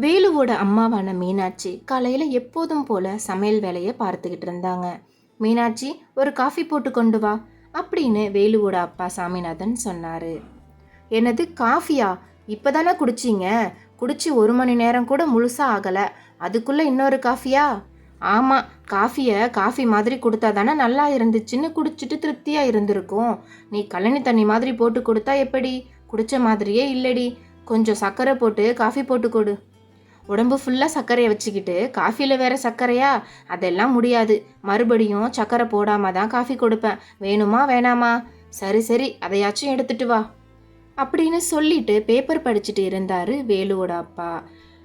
வேலுவோட அம்மாவான மீனாட்சி காலையில் எப்போதும் போல சமையல் வேலையை பார்த்துக்கிட்டு இருந்தாங்க. மீனாட்சி ஒரு காஃபி போட்டு கொண்டு வா அப்படின்னு வேலுவோட அப்பா சாமிநாதன் சொன்னார். என்னது காஃபியா? இப்போதானே குடிச்சிங்க? குடிச்சு ஒரு மணி நேரம் கூட முழுசாக ஆகலை. அதுக்குள்ளே இன்னொரு காஃபியா? ஆமாம் காஃபியை காஃபி மாதிரி கொடுத்தா தானே நல்லா இருந்துச்சுன்னு குடிச்சிட்டு திருப்தியாக இருந்திருக்கும். நீ கழனி தண்ணி மாதிரி போட்டு கொடுத்தா எப்படி? குடித்த மாதிரியே இல்லடி. கொஞ்சம் சர்க்கரை போட்டு காஃபி போட்டு கொடு. உடம்பு ஃபுல்லாக சர்க்கரையை வச்சுக்கிட்டு காஃபியில் வேற சர்க்கரையா? அதெல்லாம் முடியாது. மறுபடியும் சர்க்கரை போடாமல் தான் காஃபி கொடுப்பேன். வேணுமா வேணாமா? சரி சரி அதையாச்சும் எடுத்துட்டு வா. அப்படின்னு சொல்லிட்டு பேப்பர் படிச்சுட்டு இருந்தார் வேலுவோட அப்பா.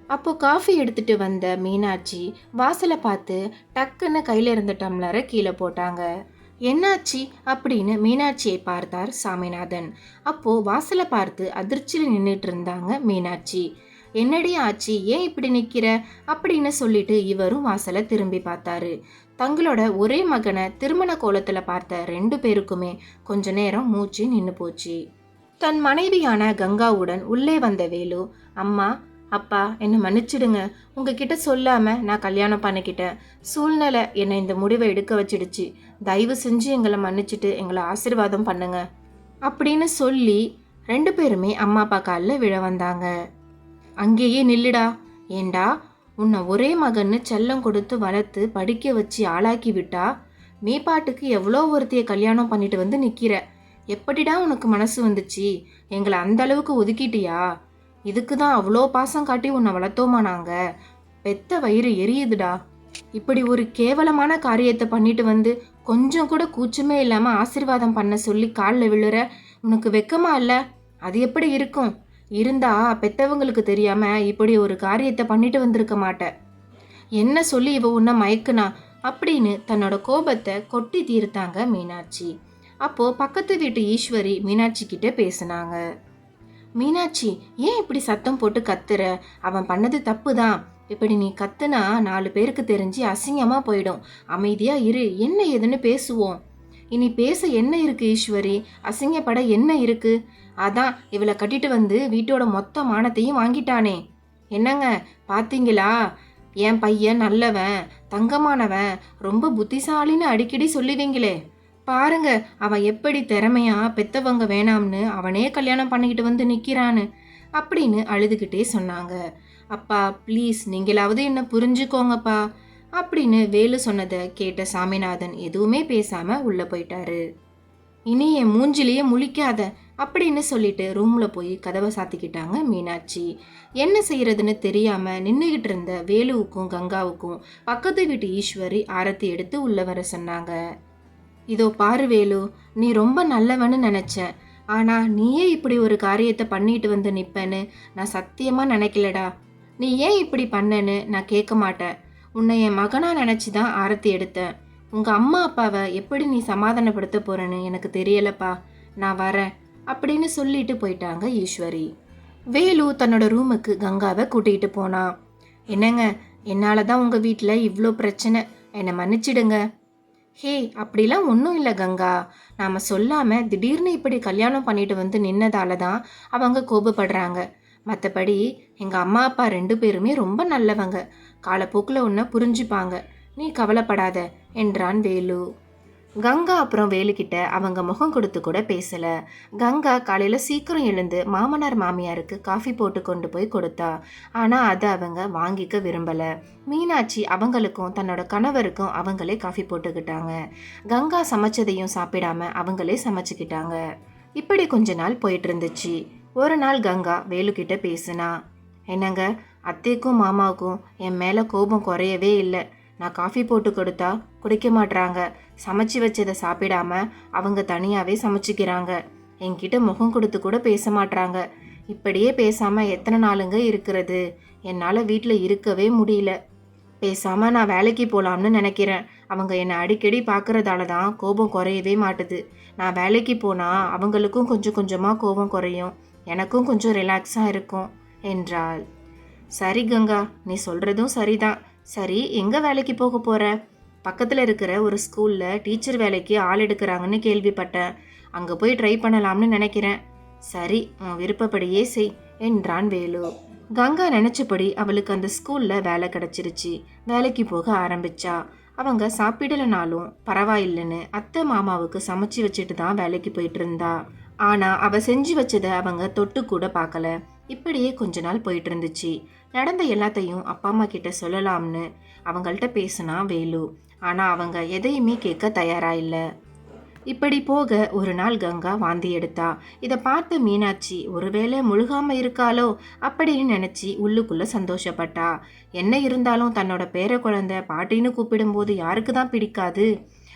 அப்போ காஃபி எடுத்துட்டு வந்த மீனாட்சி வாசலை பார்த்து டக்குன்னு கையில் இருந்த டம்ளரை கீழே போட்டாங்க. என்னாச்சு? அப்படின்னு மீனாட்சியை பார்த்தார் சாமிநாதன். அப்போ வாசலை பார்த்து அதிர்ச்சியில் நின்றுட்டு இருந்தாங்க மீனாட்சி. என்னடி ஆச்சு ஏன் இப்படி நிற்கிற அப்படின்னு சொல்லிட்டு இவரும் வாசலை திரும்பி பார்த்தாரு. தங்களோட ஒரே மகனை திருமண கோலத்தில் பார்த்த ரெண்டு பேருக்குமே கொஞ்ச நேரம் மூச்சு நின்று போச்சு. தன் மனைவியான கங்காவுடன் உள்ளே வந்த வேலு அம்மா அப்பா என்னை மன்னிச்சிடுங்க. உங்ககிட்ட சொல்லாம நான் கல்யாணம் பண்ணிக்கிட்டேன். சூழ்நிலை என்னை இந்த முடிவை எடுக்க வச்சிடுச்சு. தயவு செஞ்சு எங்களை மன்னிச்சிட்டு எங்களை ஆசீர்வாதம் பண்ணுங்க. அப்படின்னு சொல்லி ரெண்டு பேருமே அம்மா அப்பா காலில் விழ வந்தாங்க. அங்கேயே நில்லுடா. ஏண்டா? உன்னை ஒரே மகன்னு செல்லம் கொடுத்து வளர்த்து படிக்க வச்சு ஆளாக்கி விட்டா? நீ பாட்டுக்கு எவ்வளோ ஒருத்தைய கல்யாணம் பண்ணிட்டு வந்து நிற்கிற எப்படிடா உனக்கு மனசு வந்துச்சு? எங்களை அந்த அளவுக்கு ஒதுக்கிட்டியா? இதுக்கு தான் அவ்வளோ பாசம் காட்டி உன்னை வளர்த்தோமா நாங்கள் பெத்த வயிறு எரியுதுடா. இப்படி ஒரு கேவலமான காரியத்தை பண்ணிட்டு வந்து கொஞ்சம் கூட கூச்சமே இல்லாமல் ஆசீர்வாதம் பண்ண சொல்லி காலில் விழுற உனக்கு வெக்கமா இல்லை? அது எப்படி இருக்கும்? இருந்தா பெத்தவங்களுக்கு தெரியாம இப்படி ஒரு காரியத்தை பண்ணிட்டு வந்திருக்க மாட்டேன் என்ன சொல்லி இவ உன்னை மயக்குனா? அப்படின்னு தன்னோட கோபத்தை கொட்டி தீர்த்தாங்க மீனாட்சி. அப்போ பக்கத்து வீட்டு ஈஸ்வரி மீனாட்சி கிட்ட பேசினாங்க. மீனாட்சி ஏன் இப்படி சத்தம் போட்டு கத்துற? அவன் பண்ணது தப்பு தான் இப்படி நீ கத்துனா நாலு பேருக்கு தெரிஞ்சு அசிங்கமா போயிடும். அமைதியா இரு. என்ன ஏதுன்னு பேசுவோம். இனி பேச என்ன இருக்கு ஈஸ்வரி? அசிங்கப்பட என்ன இருக்கு? அதான் இவளை கட்டிட்டு வந்து வீட்டோட மொத்த மானத்தையும் வாங்கிட்டானே. என்னங்க பாத்தீங்களா? என் பையன் நல்லவன் தங்கமானவன் ரொம்ப புத்திசாலின்னு அடிக்கடி சொல்லுவீங்களே. பாருங்க அவன் எப்படி திறமையா பெத்தவங்க வேணாம்னு அவனே கல்யாணம் பண்ணிக்கிட்டு வந்து நிற்கிறான்னு அப்படின்னு அழுதுகிட்டே சொன்னாங்க. அப்பா ப்ளீஸ் நீங்களாவது என்ன புரிஞ்சுக்கோங்கப்பா. அப்படின்னு வேலு சொன்னதை கேட்ட சாமிநாதன் எதுவுமே பேசாமல் உள்ளே போயிட்டாரு. இனி என் மூஞ்சிலேயே முழிக்காத அப்படின்னு சொல்லிட்டு ரூமில் போய் கதவை சாத்திக்கிட்டாங்க மீனாட்சி. என்ன செய்யறதுன்னு தெரியாமல் நின்றுக்கிட்டு இருந்த வேலுவுக்கும் கங்காவுக்கும் பக்கத்து வீட்டு ஈஸ்வரி ஆரத்தி எடுத்து உள்ளே வர சொன்னாங்க. இதோ பாரு வேலு நீ ரொம்ப நல்லவன்னு நினச்சேன் ஆனால் நீயே இப்படி ஒரு காரியத்தை பண்ணிட்டு வந்து நிற்பேன்னு நான் சத்தியமாக நினைக்கலடா. நீ ஏன் இப்படி பண்ணேன்னு நான் கேட்க மாட்டேன். உன்னை என் மகனாக நினச்சி தான் ஆரத்தி எடுத்தேன் உங்கள் அம்மா அப்பாவை எப்படி நீ சமாதானப்படுத்த போகிறேன்னு எனக்கு தெரியலப்பா. நான் வரேன் அப்படின்னு சொல்லிட்டு போயிட்டாங்க ஈஸ்வரி. வேலு தன்னோட ரூமுக்கு கங்காவை கூட்டிகிட்டு போனான் என்னங்க என்னால் தான் உங்கள் வீட்டில் இவ்வளோ பிரச்சனை? என்னை மன்னிச்சிடுங்க. ஹே அப்படிலாம் ஒன்றும் இல்லை கங்கா. நாம் சொல்லாமல் திடீர்னு இப்படி கல்யாணம் பண்ணிட்டு வந்து நின்னதால தான் அவங்க கோபப்படுறாங்க. மற்றபடி எங்கள் அம்மா அப்பா ரெண்டு பேருமே ரொம்ப நல்லவங்க. காலப்போக்கில் உன்னை புரிஞ்சுப்பாங்க. நீ கவலைப்படாத என்றான் வேலு. கங்கா அப்புறம் வேலுக்கிட்ட அவங்க முகம் கொடுத்து கூட பேசலை. கங்கா காலையில் சீக்கிரம் எழுந்து மாமனார் மாமியாருக்கு காஃபி போட்டு கொண்டு போய் கொடுத்தா. ஆனால் அதை அவங்க வாங்கிக்க விரும்பல. மீனாட்சி அவங்களுக்கும் தன்னோட கணவருக்கும் அவங்களே காஃபி போட்டுக்கிட்டாங்க. கங்கா சமைச்சதையும் சாப்பிடாம அவங்களே சமைச்சுக்கிட்டாங்க. இப்படி கொஞ்ச நாள் போயிட்டு இருந்துச்சு. ஒரு நாள் கங்கா வேலுக்கிட்ட பேசினா என்னங்க அத்தைக்கும் மாமாவுக்கும் என் மேலே கோபம் குறையவே இல்லை. நான் காஃபி போட்டு கொடுத்தா குடிக்க மாட்றாங்க. சமைச்சு வச்சதை சாப்பிடாம அவங்க தனியாகவே சமைச்சிக்கிறாங்க. என்கிட்ட முகம் கொடுத்து கூட பேச மாட்றாங்க. இப்படியே பேசாமல் எத்தனை நாளுங்க இருக்கிறது? என்னால் வீட்டில் இருக்கவே முடியல. பேசாமல் நான் வேலைக்கு போகலாம்னு நினைக்கிறேன். அவங்க என்னை அடிக்கடி பார்க்குறதால தான் கோபம் குறையவே மாட்டுது. நான் வேலைக்கு போனால் அவங்களுக்கும் கொஞ்சம் கொஞ்சமாக கோபம் குறையும். எனக்கும் கொஞ்சம் ரிலாக்ஸாக இருக்கும் என்றாள். சரி கங்கா. நீ சொல்கிறதும் சரிதான். சரி எங்கே வேலைக்கு போக போகிற பக்கத்தில் இருக்கிற ஒரு ஸ்கூலில் டீச்சர் வேலைக்கு ஆள் எடுக்கிறாங்கன்னு கேள்விப்பட்டேன். அங்கே போய் ட்ரை பண்ணலாம்னு நினைக்கிறேன். சரி உன் விருப்பப்படியே செய் என்றான் வேலு. கங்கா நினச்சபடி அவளுக்கு அந்த ஸ்கூலில் வேலை கிடச்சிருச்சு. வேலைக்கு போக ஆரம்பிச்சா. அவங்க சாப்பிடலைனாலும் பரவாயில்லைன்னு அத்தை மாமாவுக்கு சமைச்சு வச்சுட்டு தான் வேலைக்கு போயிட்டு இருந்தா. ஆனால் அவள் செஞ்சு வச்சதை அவங்க தொட்டு கூட பார்க்கல. இப்படியே கொஞ்ச நாள் போயிட்டு இருந்துச்சு நடந்த எல்லாத்தையும் அப்பா அம்மா கிட்ட சொல்லலாம்னு அவங்கள்ட்ட பேசினா வேலு. ஆனால் அவங்க எதையுமே கேட்க தயாரா இல்லை. இப்படி போக ஒரு நாள் கங்கா வாந்தி எடுத்தா. இதை பார்த்த மீனாட்சி ஒருவேளை முழுகாம இருக்காளோ? அப்படின்னு நினச்சி உள்ளுக்குள்ள சந்தோஷப்பட்டா. என்ன இருந்தாலும் தன்னோட பேர குழந்தை பாட்டின்னு கூப்பிடும்போது யாருக்கு தான் பிடிக்காது?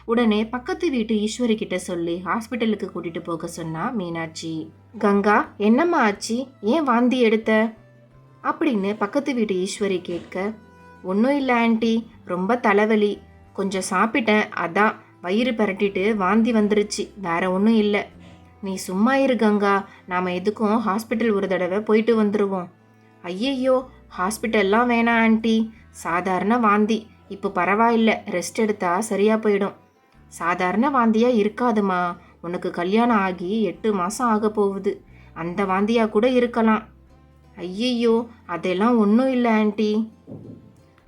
உடனே பக்கத்து வீட்டு ஈஸ்வரி கிட்ட சொல்லி ஹாஸ்பிட்டலுக்கு கூட்டிட்டு போக சொன்னா மீனாட்சி. கங்கா என்னம்மா ஆச்சு? ஏன் வாந்தி எடுத்த? அப்படின்னு பக்கத்து வீட்டு ஈஸ்வரி கேட்க ஒன்றும் இல்லை ஆண்டி ரொம்ப தலைவலி. கொஞ்சம் சாப்பிட்டேன் அதான். வயிறு பரட்டிட்டு வாந்தி வந்துருச்சு. வேற ஒன்றும் இல்லை. நீ சும்மா இரு கங்கா. நாம் எதுக்கும் ஹாஸ்பிட்டல் ஒரு தடவை போயிட்டு வந்துடுவோம் ஐயையோ ஹாஸ்பிட்டல்லாம் வேணாம் ஆண்டி. சாதாரண வாந்தி. இப்போ பரவாயில்ல ரெஸ்ட் எடுத்தா சரியாக போயிடும். சாதாரண வாந்தியாக இருக்காதுமா. உனக்கு கல்யாணம் ஆகி எட்டு மாதம் ஆக போகுது. அந்த வாந்தியாக கூட இருக்கலாம். ஐயையோ அதெல்லாம் ஒன்றும் இல்லை ஆண்டி.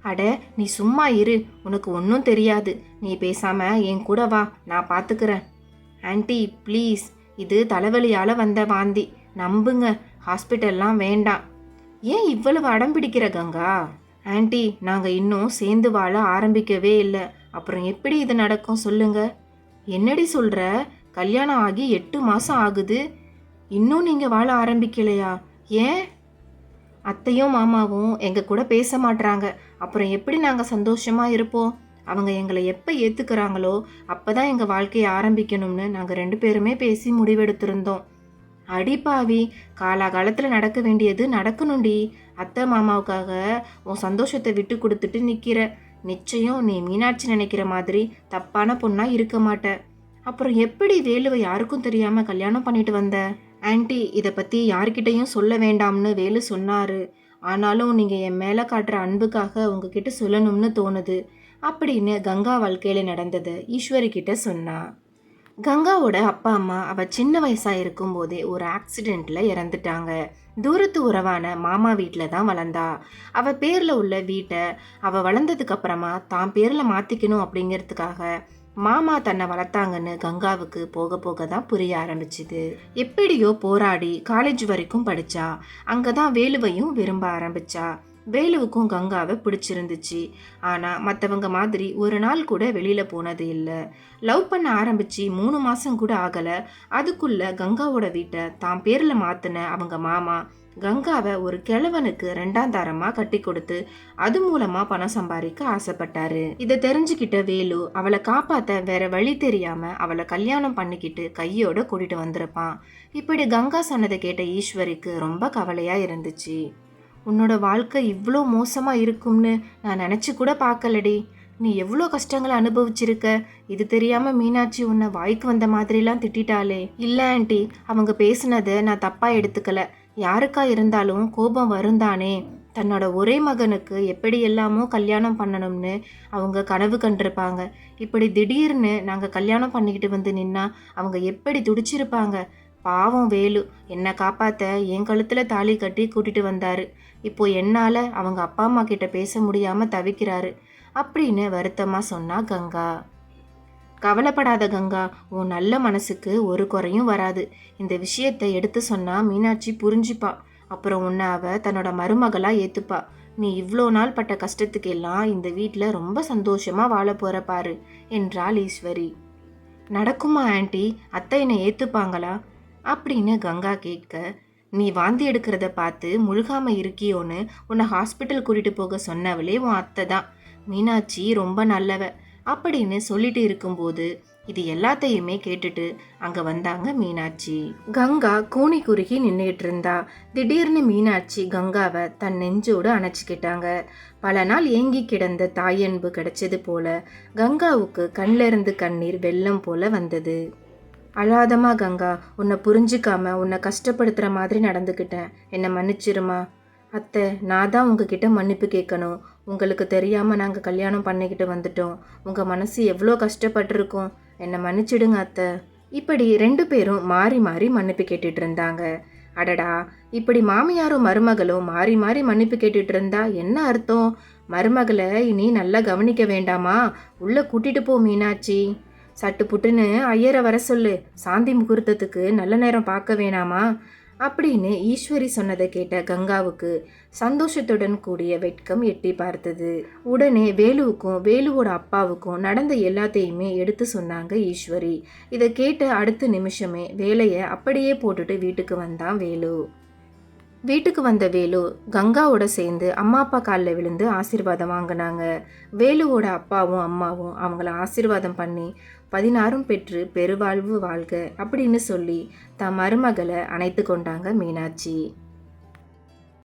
அட நீ சும்மா இரு. உனக்கு ஒன்றும் தெரியாது. நீ பேசாமல் என் கூட வா. நான் பார்த்துக்கிறேன் ஆன்ட்டி ப்ளீஸ். இது தலைவலியால் வந்த வாந்தி. நம்புங்க. ஹாஸ்பிட்டல்லாம் வேண்டாம். ஏன் இவ்வளவு அடம் பிடிக்கிற கங்கா? ஆன்ட்டி நாங்கள் இன்னும் சேர்ந்து வாழ ஆரம்பிக்கவே இல்லை. அப்புறம் எப்படி இது நடக்கும் சொல்லுங்க. என்னடி சொல்கிற கல்யாணம் ஆகி எட்டு மாதம் ஆகுது. இன்னும் நீங்கள் வாழ ஆரம்பிக்கலையா? ஏன்? அத்தையும் மாமாவும் எங்கள் கூட பேச மாட்றாங்க. அப்புறம் எப்படி நாங்கள் சந்தோஷமாக இருப்போம்? அவங்க எங்களை எப்போ ஏற்றுக்கிறாங்களோ அப்போ தான் எங்கள் வாழ்க்கையை ஆரம்பிக்கணும்னு நாங்கள் ரெண்டு பேருமே பேசி முடிவெடுத்திருந்தோம். அடிப்பாவி காலாகாலத்தில் நடக்க வேண்டியது நடக்கணும்டி. அத்தை மாமாவுக்காக உன் சந்தோஷத்தை விட்டு கொடுத்துட்டு நிற்கிற நிச்சயம் நீ மீனாட்சி நினைக்கிற மாதிரி தப்பான பொண்ணாக இருக்க மாட்ட. அப்புறம் எப்படி வேலுவை யாருக்கும் தெரியாமல் கல்யாணம் பண்ணிட்டு வந்த? ஆன்டி இதை பற்றி யார்கிட்டையும் சொல்ல வேண்டாம்னு வேலு சொன்னார். ஆனாலும் நீங்கள் என் மேலே காட்டுற அன்புக்காக உங்ககிட்ட சொல்லணும்னு தோணுது. அப்படின்னு கங்கா வாழ்க்கையில் நடந்ததை. ஈஸ்வரி கிட்ட சொன்னா. கங்காவோட அப்பா அம்மா அவ சின்ன வயசா இருக்கும்போதே ஒரு ஆக்சிடெண்ட்டில் இறந்துட்டாங்க. தூரத்து உறவான மாமா வீட்டில் தான் வளர்ந்தா. அவ பேர்ல உள்ள வீட்டை அவ வளர்ந்ததுக்கு அப்புறமா தான் பேர்ல மாத்திக்கணும் அப்படிங்கிறதுக்காக மாமா தன்னை வளர்த்தாங்கன்னு கங்காவுக்கு போக போக தான் புரிய ஆரம்பிச்சுது. எப்படியோ போராடி காலேஜ் வரைக்கும் படித்தா அங்கே தான் வேலுவையும் விரும்ப ஆரம்பித்தா வேலுவுக்கும் கங்காவை பிடிச்சிருந்துச்சு. ஆனால் மற்றவங்க மாதிரி ஒரு நாள் கூட வெளியில் போனது இல்லை. லவ் பண்ண ஆரம்பித்து மூணு மாதம் கூட ஆகலை. அதுக்குள்ளே கங்காவோட வீட்டை தான் பேரில் மாற்றின அவங்க மாமா. கங்காவை ஒரு கிழவனுக்கு ரெண்டாம் தாரமா கட்டி கொடுத்து அது மூலமா பணம் சம்பாதிக்க ஆசைப்பட்டாரு. இதை தெரிஞ்சுக்கிட்ட வேலு அவளை காப்பாத்த வேற வழி தெரியாம அவளை கல்யாணம் பண்ணிக்கிட்டு கையோட கூட்டிட்டு வந்திருப்பான். இப்படி கங்கா சொன்னதை கேட்ட ஈஸ்வரிக்கு ரொம்ப கவலையா இருந்துச்சு. உன்னோட வாழ்க்கை இவ்வளோ மோசமாக இருக்கும்னு நான் நினச்சி கூட பார்க்கலடி. நீ எவ்வளோ கஷ்டங்களை அனுபவிச்சிருக்க? இது தெரியாமல் மீனாட்சி உன்னை வாய்க்கு வந்த மாதிரிலாம் திட்டிட்டாளே. இல்லை ஆண்டி. அவங்க பேசுனதை நான் தப்பாக எடுத்துக்கல. யாருக்கா இருந்தாலும் கோபம் வருந்தானே. தன்னோட ஒரே மகனுக்கு எப்படி எல்லாமோ கல்யாணம் பண்ணணும்னு அவங்க கனவு கண்டிருப்பாங்க. இப்படி திடீர்னு நாங்கள் கல்யாணம் பண்ணிக்கிட்டு வந்து நின்னா அவங்க எப்படி துடிச்சிருப்பாங்க? பாவம் வேலு. என்னை காப்பாற்ற என் கழுத்தில் தாலி கட்டி கூட்டிட்டு வந்தாரு. இப்போ என்னால் அவங்க அப்பா அம்மா கிட்ட பேச முடியாமல் தவிக்கிறாரு. அப்படின்னு வருத்தமாக சொன்னா கங்கா. கவலைப்படாத கங்கா உன் நல்ல மனசுக்கு ஒரு குறையும் வராது. இந்த விஷயத்தை எடுத்து சொன்னால் மீனாட்சி புரிஞ்சுப்பா. அப்புறம் உன்னை அவ தன்னோட மருமகளாக ஏற்றுப்பா நீ இவ்வளோ நாள் பட்ட கஷ்டத்துக்கு எல்லாம் இந்த வீட்டில் ரொம்ப சந்தோஷமாக வாழ போகிற பாரு என்றாள் ஈஸ்வரி. நடக்குமா ஆண்டி? அத்தை என்னை ஏற்றுப்பாங்களா அப்படின்னு கங்கா கேட்க நீ வாந்தி எடுக்கிறத பார்த்து முழுகாம இருக்கியோன்னு உன்னை ஹாஸ்பிட்டல் கூட்டிட்டு போக சொன்னவளே உன் அத்தை தான். மீனாட்சி ரொம்ப நல்லவ அப்படின்னு சொல்லிட்டு இருக்கும்போது இது எல்லாத்தையுமே கேட்டுட்டு அங்க வந்தாங்க மீனாட்சி. கங்கா கூனி குறுகி நின்றுட்டு இருந்தா. திடீர்னு மீனாட்சி கங்காவை தன் நெஞ்சோடு அணைச்சிக்கிட்டாங்க. பல நாள் ஏங்கி கிடந்த தாயன்பு கிடைச்சது போல கங்காவுக்கு கண்ணிலிருந்து கண்ணீர் வெள்ளம் போல வந்தது. அழாதமா கங்கா. உன்னை புரிஞ்சிக்காம உன்னை கஷ்டப்படுத்துகிற மாதிரி நடந்துக்கிட்டேன். என்னை மன்னிச்சிருமா? அத்தை நான் தான் உங்ககிட்ட மன்னிப்பு கேட்கணும். உங்களுக்கு தெரியாமல் நாங்கள் கல்யாணம் பண்ணிக்கிட்டு வந்துட்டோம். உங்கள் மனசு எவ்வளோ கஷ்டப்பட்டிருக்கோம். என்னை மன்னிச்சிடுங்க அத்தை. இப்படி ரெண்டு பேரும் மாறி மாறி மன்னிப்பு கேட்டுட்டு இருந்தாங்க. அடடா இப்படி மாமியாரும் மருமகளும் மாறி மாறி மன்னிப்பு கேட்டுட்டு இருந்தா என்ன அர்த்தம்? மருமகளை இனி நல்லா கவனிக்க வேண்டாமா? உள்ளே கூட்டிகிட்டு போ மீனாட்சி. சட்டு புட்டுன்னு ஐயரை வர சொல்லு. சாந்தி முகூர்த்தத்துக்கு நல்ல நேரம் பார்க்க வேணாமா? அப்படின்னு ஈஸ்வரி சொன்னதை கேட்ட கங்காவுக்கு சந்தோஷத்துடன் கூடிய வெட்கம் எட்டி பார்த்தது. உடனே வேலுவுக்கும் வேலுவோட அப்பாவுக்கும் நடந்த எல்லாத்தையுமே எடுத்து சொன்னாங்க ஈஸ்வரி. இதை கேட்ட அடுத்த நிமிஷமே வேலையை அப்படியே போட்டுட்டு வீட்டுக்கு வந்தான் வேலு. வீட்டுக்கு வந்த வேலு கங்காவோட சேர்ந்து அம்மா அப்பா காலில் விழுந்து ஆசீர்வாதம் வாங்கினாங்க. வேலுவோட அப்பாவும் அம்மாவும் அவங்கள ஆசீர்வாதம் பண்ணி பதினாறும் பெற்று பெருவாழ்வு வாழ்க அப்படின்னு சொல்லி தன் மருமகளை அணைத்து கொண்டாங்க மீனாட்சி.